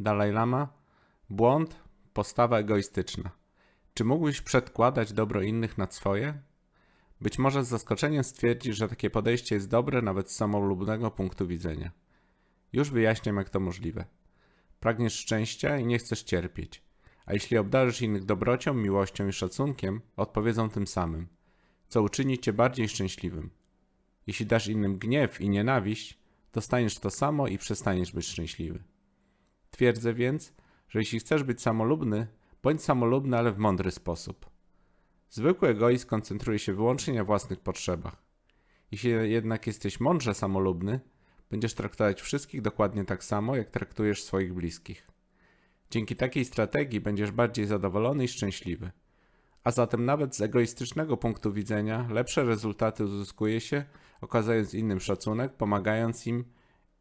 Dalaj Lama. Błąd, postawa egoistyczna. Czy mógłbyś przedkładać dobro innych nad swoje? Być może z zaskoczeniem stwierdzisz, że takie podejście jest dobre nawet z samolubnego punktu widzenia. Już wyjaśniam, jak to możliwe. Pragniesz szczęścia i nie chcesz cierpieć. A jeśli obdarzysz innych dobrocią, miłością i szacunkiem, odpowiedzą tym samym, co uczyni cię bardziej szczęśliwym. Jeśli dasz innym gniew i nienawiść, dostaniesz to samo i przestaniesz być szczęśliwy. Twierdzę więc, że jeśli chcesz być samolubny, bądź samolubny, ale w mądry sposób. Zwykły egoizm koncentruje się wyłącznie na własnych potrzebach. Jeśli jednak jesteś mądrze samolubny, będziesz traktować wszystkich dokładnie tak samo, jak traktujesz swoich bliskich. Dzięki takiej strategii będziesz bardziej zadowolony i szczęśliwy. A zatem nawet z egoistycznego punktu widzenia lepsze rezultaty uzyskuje się, okazując innym szacunek, pomagając im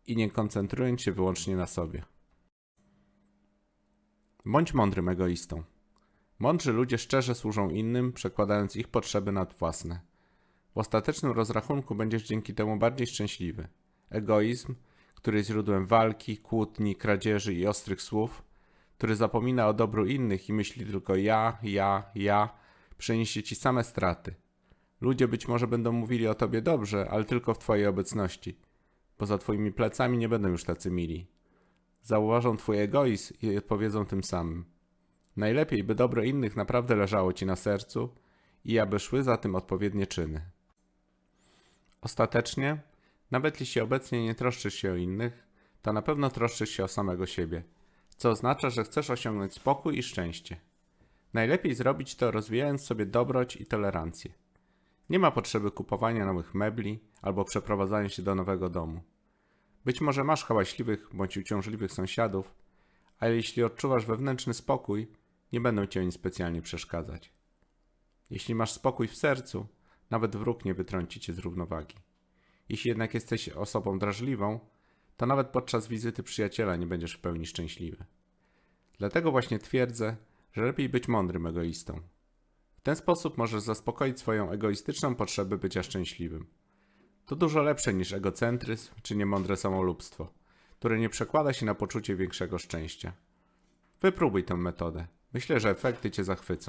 i nie koncentrując się wyłącznie na sobie. Bądź mądrym egoistą. Mądrzy ludzie szczerze służą innym, przekładając ich potrzeby nad własne. W ostatecznym rozrachunku będziesz dzięki temu bardziej szczęśliwy. Egoizm, który jest źródłem walki, kłótni, kradzieży i ostrych słów, który zapomina o dobru innych i myśli tylko ja, ja, ja, przyniesie ci same straty. Ludzie być może będą mówili o tobie dobrze, ale tylko w twojej obecności. Poza twoimi plecami nie będą już tacy mili. Zauważą twój egoizm i odpowiedzą tym samym. Najlepiej, by dobro innych naprawdę leżało ci na sercu i aby szły za tym odpowiednie czyny. Ostatecznie, nawet jeśli obecnie nie troszczysz się o innych, to na pewno troszczysz się o samego siebie, co oznacza, że chcesz osiągnąć spokój i szczęście. Najlepiej zrobić to rozwijając sobie dobroć i tolerancję. Nie ma potrzeby kupowania nowych mebli albo przeprowadzania się do nowego domu. Być może masz hałaśliwych bądź uciążliwych sąsiadów, ale jeśli odczuwasz wewnętrzny spokój, nie będą ci oni specjalnie przeszkadzać. Jeśli masz spokój w sercu, nawet wróg nie wytrąci cię z równowagi. Jeśli jednak jesteś osobą drażliwą, to nawet podczas wizyty przyjaciela nie będziesz w pełni szczęśliwy. Dlatego właśnie twierdzę, że lepiej być mądrym egoistą. W ten sposób możesz zaspokoić swoją egoistyczną potrzebę bycia szczęśliwym. To dużo lepsze niż egocentryzm czy niemądre samolubstwo, które nie przekłada się na poczucie większego szczęścia. Wypróbuj tę metodę. Myślę, że efekty cię zachwycą.